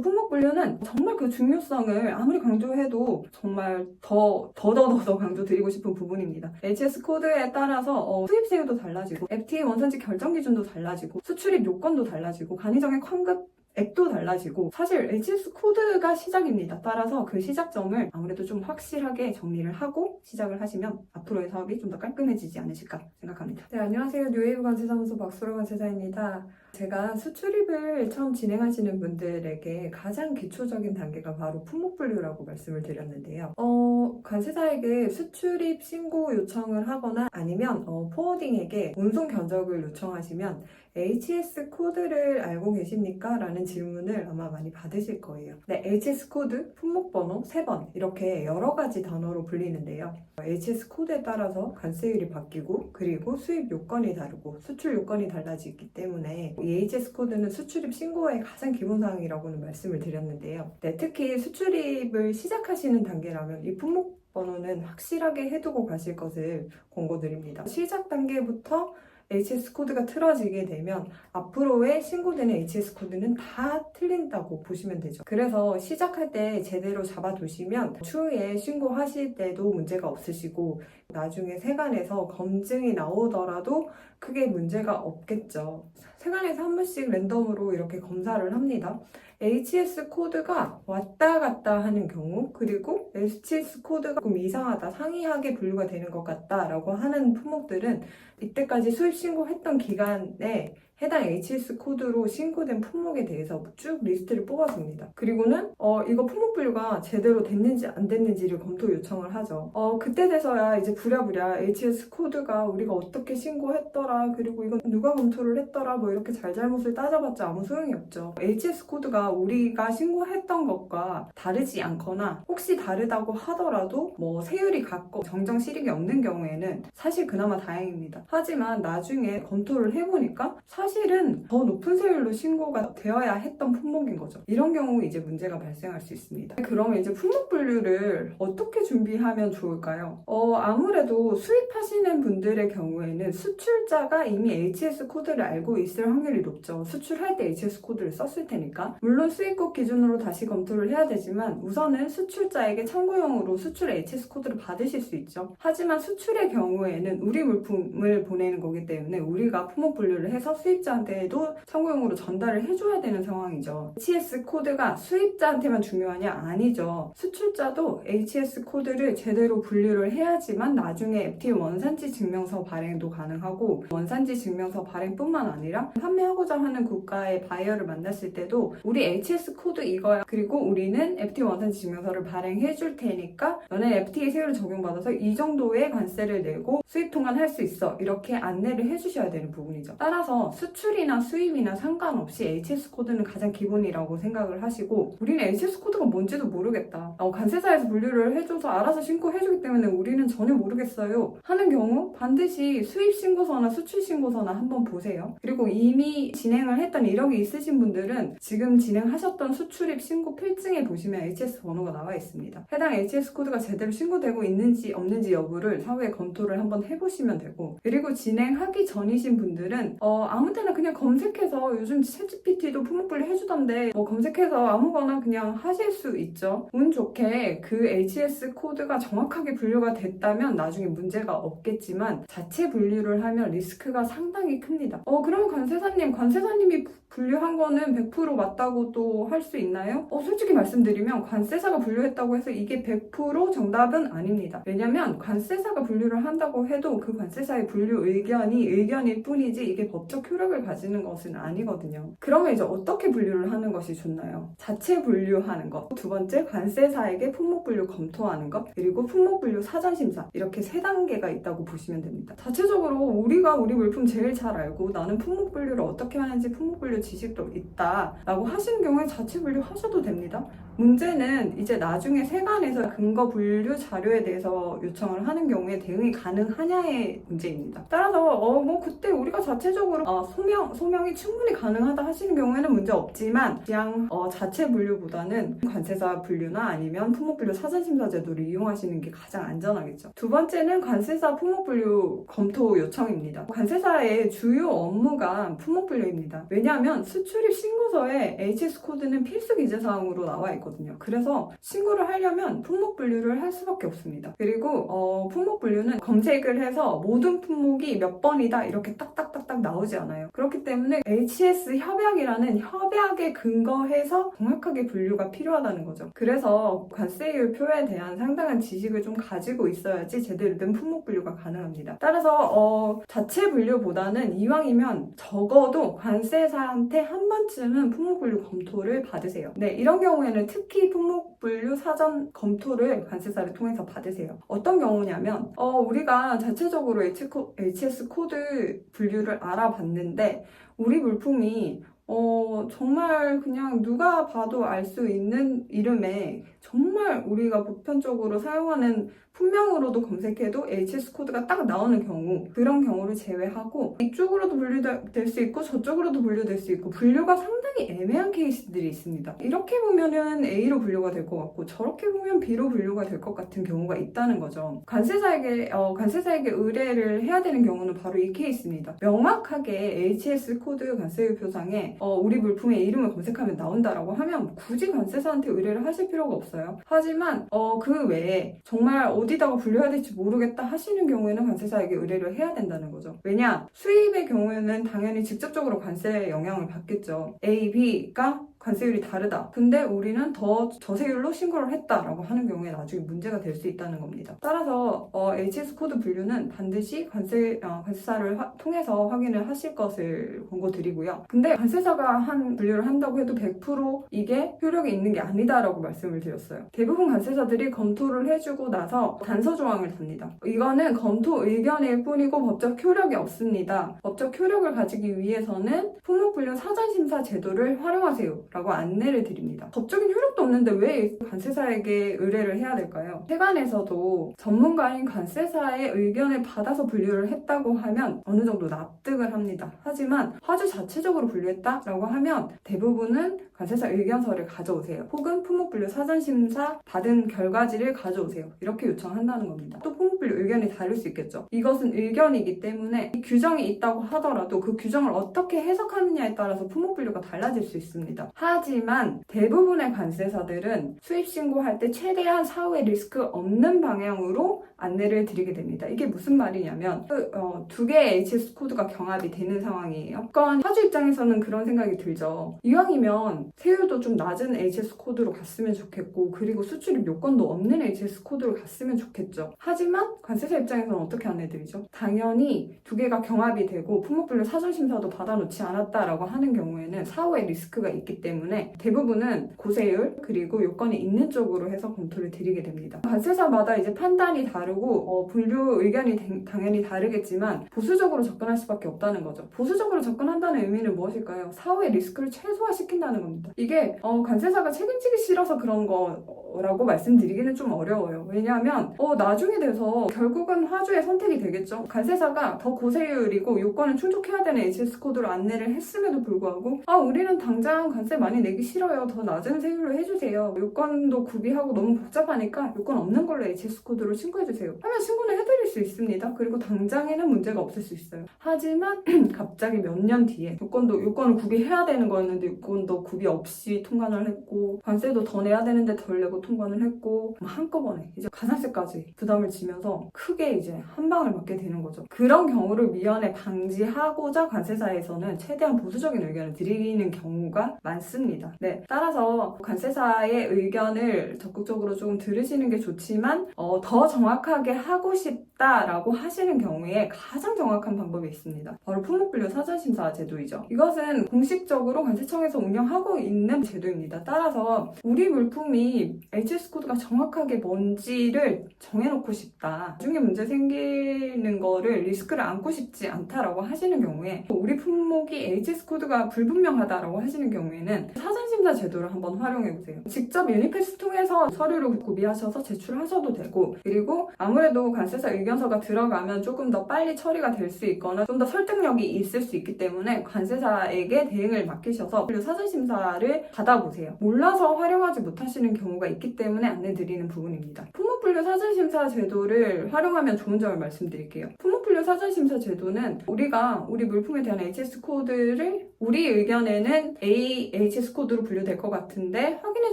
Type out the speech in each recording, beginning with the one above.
품목 분류는 정말 그 중요성을 아무리 강조해도 정말 더, 더, 더, 더, 더 강조드리고 싶은 부분입니다. HS 코드에 따라서 어, 수입세율도 달라지고, FTA 원산지 결정 기준도 달라지고, 수출입 요건도 달라지고, 간이정액 환급 액도 달라지고 사실 HS 코드가 시작입니다. 따라서 그 시작점을 아무래도 좀 확실하게 정리를 하고 시작을 하시면 앞으로의 사업이 좀 더 깔끔해지지 않으실까 생각합니다. 네, 안녕하세요. 뉴웨이브 관세사무소 박소라 관세사입니다. 제가 수출입을 처음 진행하시는 분들에게 가장 기초적인 단계가 바로 품목 분류라고 말씀을 드렸는데요. 어, 관세사에게 수출입 신고 요청을 하거나 아니면 어, 포워딩에게 운송 견적을 요청하시면 HS 코드를 알고 계십니까? 라는 질문을 아마 많이 받으실 거예요. 네, HS 코드, 품목 번호 3번 이렇게 여러 가지 단어로 불리는데요. HS 코드에 따라서 관세율이 바뀌고 그리고 수입 요건이 다르고 수출 요건이 달라지기 때문에 이 HS 코드는 수출입 신고의 가장 기본 사항이라고는 말씀을 드렸는데요. 네, 특히 수출입을 시작하시는 단계라면 이 품목 번호는 확실하게 해두고 가실 것을 권고드립니다. 시작 단계부터 HS 코드가 틀어지게 되면 앞으로의 신고되는 HS 코드는 다 틀린다고 보시면 되죠. 그래서 시작할 때 제대로 잡아두시면 추후에 신고하실 때도 문제가 없으시고 나중에 세관에서 검증이 나오더라도 크게 문제가 없겠죠. 세관에서 한 번씩 랜덤으로 이렇게 검사를 합니다. HS 코드가 왔다 갔다 하는 경우 그리고 HS 코드가 조금 이상하다 상이하게 분류가 되는 것 같다 라고 하는 품목들은 이때까지 수입 신고했던 기간에 해당 HS 코드로 신고된 품목에 대해서 쭉 리스트를 뽑아줍니다. 그리고는 어, 이거 품목 분류가 제대로 됐는지 안 됐는지를 검토 요청을 하죠. 어, 그때 돼서야 이제 부랴부랴 HS 코드가 우리가 어떻게 신고했더라 그리고 이건 누가 검토를 했더라 뭐 이렇게 잘잘못을 따져봤자 아무 소용이 없죠. HS 코드가 우리가 신고했던 것과 다르지 않거나 혹시 다르다고 하더라도 뭐 세율이 같고 정정 실익이 없는 경우에는 사실 그나마 다행입니다. 하지만 나중에 검토를 해보니까 사실 은 더 높은 세율로 신고가 되어야 했던 품목인 거죠. 이런 경우 이제 문제가 발생할 수 있습니다. 그러면 이제 품목 분류를 어떻게 준비하면 좋을까요? 어, 아무래도 수입하시는 분들의 경우에는 수출자가 이미 HS 코드를 알고 있을 확률이 높죠. 수출할 때 HS 코드를 썼을 테니까. 물론 수입국 기준으로 다시 검토를 해야 되지만 우선은 수출자에게 참고용으로 수출 HS 코드를 받으실 수 있죠. 하지만 수출의 경우에는 우리 물품을 보내는 거기 때문에 우리가 품목 분류를 해서 수입 자한테도 참고용으로 전달을 해줘야 되는 상황이죠. HS 코드가 수입자한테만 중요하냐? 아니죠. 수출자도 HS 코드를 제대로 분류를 해야지만 나중에 FTA 원산지 증명서 발행도 가능하고 원산지 증명서 발행뿐만 아니라 판매하고자 하는 국가의 바이어를 만났을 때도 우리 HS 코드 이거야. 그리고 우리는 FTA 원산지 증명서를 발행해 줄 테니까 너네 FTA 세율을 적용받아서 이 정도의 관세를 내고 수입 통관 할 수 있어. 이렇게 안내를 해주셔야 되는 부분이죠. 따라서 수 출이나 수입이나 상관없이 HS 코드는 가장 기본이라고 생각을 하시고 우리는 HS 코드가 뭔지도 모르겠다. 어, 관세사에서 분류를 해줘서 알아서 신고해주기 때문에 우리는 전혀 모르겠어요. 하는 경우 반드시 수입 신고서나 수출 신고서나 한번 보세요. 그리고 이미 진행을 했던 이력이 있으신 분들은 지금 진행하셨던 수출입 신고 필증에 보시면 HS 번호가 나와 있습니다. 해당 HS 코드가 제대로 신고되고 있는지 없는지 여부를 사후에 검토를 한번 해보시면 되고 그리고 진행하기 전이신 분들은 어, 아무 때나 그냥 검색해서 요즘 챗GPT도 품목분류 해주던데 뭐 검색해서 아무거나 그냥 하실 수 있죠. 운 좋게 그 HS 코드가 정확하게 분류가 됐다면 나중에 문제가 없겠지만 자체 분류를 하면 리스크가 상당히 큽니다. 어 그러면 관세사님 관세사님이 부- 분류한 거는 100% 맞다고 또 할 수 있나요? 어 솔직히 말씀드리면 관세사가 분류했다고 해서 이게 100% 정답은 아닙니다. 왜냐면 관세사가 분류를 한다고 해도 그 관세사의 분류 의견이 의견일 뿐이지 이게 법적 효력 을 가지는 것은 아니거든요. 그러면 이제 어떻게 분류를 하는 것이 좋나요? 자체 분류하는 것. 두 번째, 관세사에게 품목 분류 검토하는 것. 그리고 품목 분류 사전 심사. 이렇게 세 단계가 있다고 보시면 됩니다. 자체적으로 우리가 우리 물품 제일 잘 알고 나는 품목 분류를 어떻게 하는지 품목 분류 지식도 있다라고 하시는 경우에 자체 분류 하셔도 됩니다. 문제는 이제 나중에 세관에서 근거 분류 자료에 대해서 요청을 하는 경우에 대응이 가능하냐의 문제입니다. 따라서 어 뭐 그때 우리가 자체적으로 어, 소명 소명이 충분히 가능하다 하시는 경우에는 문제 없지만 그냥 어, 자체 분류보다는 관세사 분류나 아니면 품목 분류 사전 심사 제도를 이용하시는 게 가장 안전하겠죠. 두 번째는 관세사 품목 분류 검토 요청입니다. 관세사의 주요 업무가 품목 분류입니다. 왜냐하면 수출입 신고서에 HS 코드는 필수 기재 사항으로 나와 있거든요. 그래서 신고를 하려면 품목 분류를 할 수밖에 없습니다. 그리고 어, 품목 분류는 검색을 해서 모든 품목이 몇 번이다 이렇게 딱딱딱딱 나오지 않아요. 그렇기 때문에 HS 협약이라는 협약에 근거해서 정확하게 분류가 필요하다는 거죠. 그래서 관세율 표에 대한 상당한 지식을 좀 가지고 있어야지 제대로 된 품목 분류가 가능합니다. 따라서 어, 자체 분류보다는 이왕이면 적어도 관세사한테 한 번쯤은 품목 분류 검토를 받으세요. 네, 이런 경우에는 특히 품목 분류 사전 검토를 관세사를 통해서 받으세요. 어떤 경우냐면 어, 우리가 자체적으로 HS 코드 분류를 알아봤는데 우리 물품이 어, 정말 그냥 누가 봐도 알 수 있는 이름에 정말 우리가 보편적으로 사용하는 품명으로도 검색해도 HS 코드가 딱 나오는 경우 그런 경우를 제외하고 이쪽으로도 분류될 수 있고 저쪽으로도 분류될 수 있고 분류가 상당히 애매한 케이스들이 있습니다. 이렇게 보면은 A로 분류가 될 것 같고 저렇게 보면 B로 분류가 될 것 같은 경우가 있다는 거죠. 관세사에게 어, 관세사에게 의뢰를 해야 되는 경우는 바로 이 케이스입니다. 명확하게 HS 코드 관세율 표상에 어, 우리 물품의 이름을 검색하면 나온다라고 하면 굳이 관세사한테 의뢰를 하실 필요가 없어요. 하지만 어, 그 외에 정말 어디다가 분류해야 될지 모르겠다 하시는 경우에는 관세사에게 의뢰를 해야 된다는 거죠. 왜냐? 수입의 경우에는 당연히 직접적으로 관세의 영향을 받겠죠. A, B가 관세율이 다르다. 근데 우리는 더 저세율로 신고를 했다라고 하는 경우에 나중에 문제가 될 수 있다는 겁니다. 따라서 어, HS 코드 분류는 반드시 관세 어, 관세사를 화- 통해서 확인을 하실 것을 권고드리고요. 근데 관세사가 한 분류를 한다고 해도 100% 이게 효력이 있는 게 아니다라고 말씀을 드렸어요. 대부분 관세사들이 검토를 해주고 나서 단서 조항을 답니다. 이거는 검토 의견일 뿐이고 법적 효력이 없습니다. 법적 효력을 가지기 위해서는 품목 분류 사전 심사 제도를 활용하세요. 라고 안내를 드립니다. 법적인 효력도 없는데 왜 관세사에게 의뢰를 해야 될까요? 세관에서도 전문가인 관세사의 의견을 받아서 분류를 했다고 하면 어느 정도 납득을 합니다. 하지만 화주 자체적으로 분류했다라고 하면 대부분은 관세사 의견서를 가져오세요. 혹은 품목분류 사전심사 받은 결과지를 가져오세요. 이렇게 요청한다는 겁니다. 또 품목분류 의견이 다를 수 있겠죠. 이것은 의견이기 때문에 이 규정이 있다고 하더라도 그 규정을 어떻게 해석하느냐에 따라서 품목분류가 달라질 수 있습니다. 하지만 대부분의 관세사들은 수입 신고할 때 최대한 사후에 리스크 없는 방향으로 안내를 드리게 됩니다. 이게 무슨 말이냐면 그, 어, 두 개의 HS 코드가 경합이 되는 상황이에요. 그러니까 화주 입장에서는 그런 생각이 들죠. 이왕이면 세율도 좀 낮은 HS 코드로 갔으면 좋겠고 그리고 수출입 요건도 없는 HS 코드로 갔으면 좋겠죠. 하지만 관세사 입장에서는 어떻게 안내드리죠? 당연히 두 개가 경합이 되고 품목분류 사전 심사도 받아놓지 않았다라고 하는 경우에는 사후에 리스크가 있기 때문에 대부분은 고세율 그리고 요건이 있는 쪽으로 해서 검토를 드리게 됩니다. 관세사마다 이제 판단이 다르고 어, 분류 의견이 대- 당연히 다르겠지만 보수적으로 접근할 수밖에 없다는 거죠. 보수적으로 접근한다는 의미는 무엇일까요? 사후의 리스크를 최소화시킨다는 겁니다. 이게 어, 관세사가 책임지기 싫어서 그런 거라고 말씀드리기는 좀 어려워요. 왜냐하면 어, 나중에 돼서 결국은 화주의 선택이 되겠죠. 관세사가 더 고세율이고 요건을 충족해야 되는 HS 코드로 안내를 했음에도 불구하고 아 우리는 당장 관세 많이 내기 싫어요. 더 낮은 세율로 해주세요. 요건도 구비하고 너무 복잡하니까 요건 없는 걸로 HS 코드로 신고해주세요. 하면 신고는 해드릴 수 있습니다. 그리고 당장에는 문제가 없을 수 있어요. 하지만 갑자기 몇 년 뒤에 요건도 요건을 구비해야 되는 거였는데 요건도 구비 없이 통관을 했고 관세도 더 내야 되는데 덜 내고 통관을 했고 뭐 한꺼번에 이제 가산세까지 부담을 지면서 크게 이제 한 방을 맞게 되는 거죠. 그런 경우를 미연에 방지하고자 관세사에서는 최대한 보수적인 의견을 드리는 경우가 많습니다. 네, 따라서 관세사의 의견을 적극적으로 조금 들으시는 게 좋지만 어, 더 정확하게 하고 싶 다라고 하시는 경우에 가장 정확한 방법이 있습니다. 바로 품목분류 사전심사 제도이죠. 이것은 공식적으로 관세청에서 운영하고 있는 제도입니다. 따라서 우리 물품이 HS 코드가 정확하게 뭔지를 정해놓고 싶다. 나중에 문제 생기는 거를 리스크를 안고 싶지 않다라고 하시는 경우에 우리 품목이 HS 코드가 불분명하다라고 하시는 경우에는 사전심사 제도를 한번 활용해보세요. 직접 유니패스 통해서 서류를 구비하셔서 제출하셔도 되고 그리고 아무래도 관세사 의견 서가 들어가면 조금 더 빨리 처리가 될 수 있거나 좀 더 설득력이 있을 수 있기 때문에 관세사에게 대응을 맡기셔서 그리고 사전 심사를 받아보세요. 몰라서 활용하지 못하시는 경우가 있기 때문에 안내드리는 부분입니다. 품목분류 사전 심사 제도를 활용하면 좋은 점을 말씀드릴게요. 품목 분류 사전 심사 제도는 우리가 우리 물품에 대한 HS 코드를 우리 의견에는 A HS 코드로 분류될 것 같은데 확인해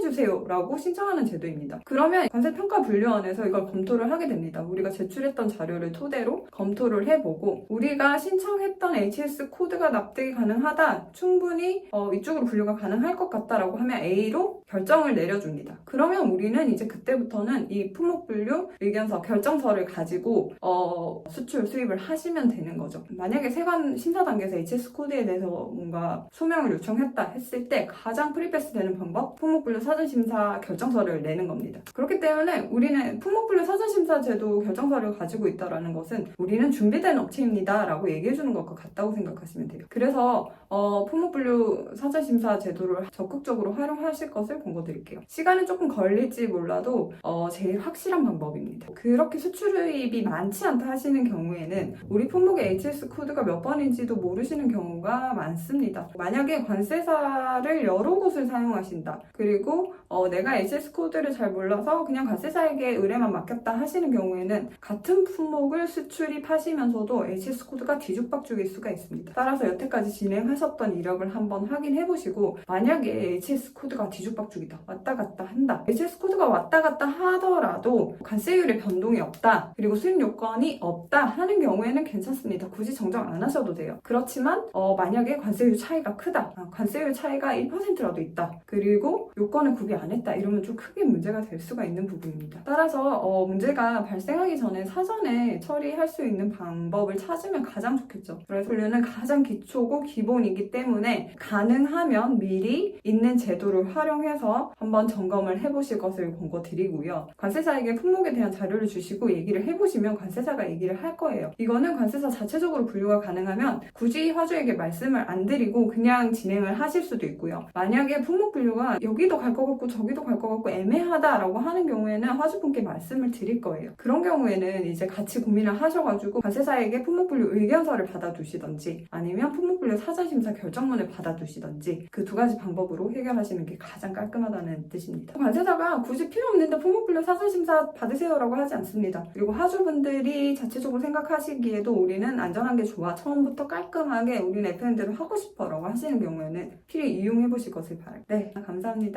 주세요 라고 신청하는 제도입니다. 그러면 관세 평가 분류원에서 이걸 검토를 하게 됩니다. 우리가 제출했던 자료를 토대로 검토를 해보고 우리가 신청했던 HS 코드가 납득이 가능하다, 충분히 어, 이쪽으로 분류가 가능할 것 같다라고 하면 A로 결정을 내려줍니다. 그러면 우리는 이제 그때부터는 이 품목 분류 의견서 결정서를 가지고 어, 수출 수입 을 하시면 되는 거죠. 만약에 세관 심사 단계에서 HS 코드에 대해서 뭔가 소명을 요청했다 했을 때 가장 프리패스 되는 방법 품목분류 사전심사 결정서를 내는 겁니다. 그렇기 때문에 우리는 품목분류 사전심사 제도 결정서를 가지고 있다라는 것은 우리는 준비된 업체입니다라고 얘기해 주는 것과 같다고 생각하시면 돼요. 그래서 어, 품목분류 사전심사 제도를 적극적으로 활용하실 것을 권고드릴게요. 시간은 조금 걸릴지 몰라도 어, 제일 확실한 방법입니다. 그렇게 수출입이 많지 않다 하시는 경우에는 우리 품목의 HS 코드가 몇 번인지도 모르시는 경우가 많습니다. 만약에 관세사를 여러 곳을 사용하신다. 그리고 어, 내가 HS 코드를 잘 몰라서 그냥 관세사에게 의뢰만 맡겼다 하시는 경우에는 같은 품목을 수출입하시면서도 HS 코드가 뒤죽박죽일 수가 있습니다. 따라서 여태까지 진행하셨던 이력을 한번 확인해 보시고 만약에 HS 코드가 뒤죽박죽이다 왔다 갔다 한다 HS 코드가 왔다 갔다 하더라도 관세율의 변동이 없다 그리고 수익 요건이 없다 하는 경우 에는 괜찮습니다. 굳이 정정 안 하셔도 돼요. 그렇지만 어, 만약에 관세율 차이가 크다 아, 관세율 차이가 1%라도 있다 그리고 요건을 구비 안 했다 이러면 좀 크게 문제가 될 수가 있는 부분입니다. 따라서 어, 문제가 발생하기 전에 사전에 처리할 수 있는 방법을 찾으면 가장 좋겠죠. 그래서 분류는 가장 기초고 기본이기 때문에 가능하면 미리 있는 제도를 활용해서 한번 점검을 해보실 것을 권고드리고요. 관세사에게 품목에 대한 자료를 주시고 얘기를 해보시면 관세사가 얘기를 할 거예요. 이거는 관세사 자체적으로 분류가 가능하면 굳이 화주에게 말씀을 안 드리고 그냥 진행을 하실 수도 있고요. 만약에 품목 분류가 여기도 갈 것 같고 저기도 갈 것 같고 애매하다라고 하는 경우에는 화주분께 말씀을 드릴 거예요. 그런 경우에는 이제 같이 고민을 하셔가지고 관세사에게 품목 분류 의견서를 받아두시던지 아니면 품목 분류 사전 심사 결정문을 받아두시던지 그 두 가지 방법으로 해결하시는 게 가장 깔끔하다는 뜻입니다. 관세사가 굳이 필요 없는데 품목 분류 사전 심사 받으세요라고 하지 않습니다. 그리고 화주분들이 자체적으로 생각하 시기에도 우리는 안전한 게 좋아 처음부터 깔끔하게 우리는 FM대로 하고 싶어 라고 하시는 경우에는 필히 이용해 보실 것을 바랄게요. 네, 감사합니다.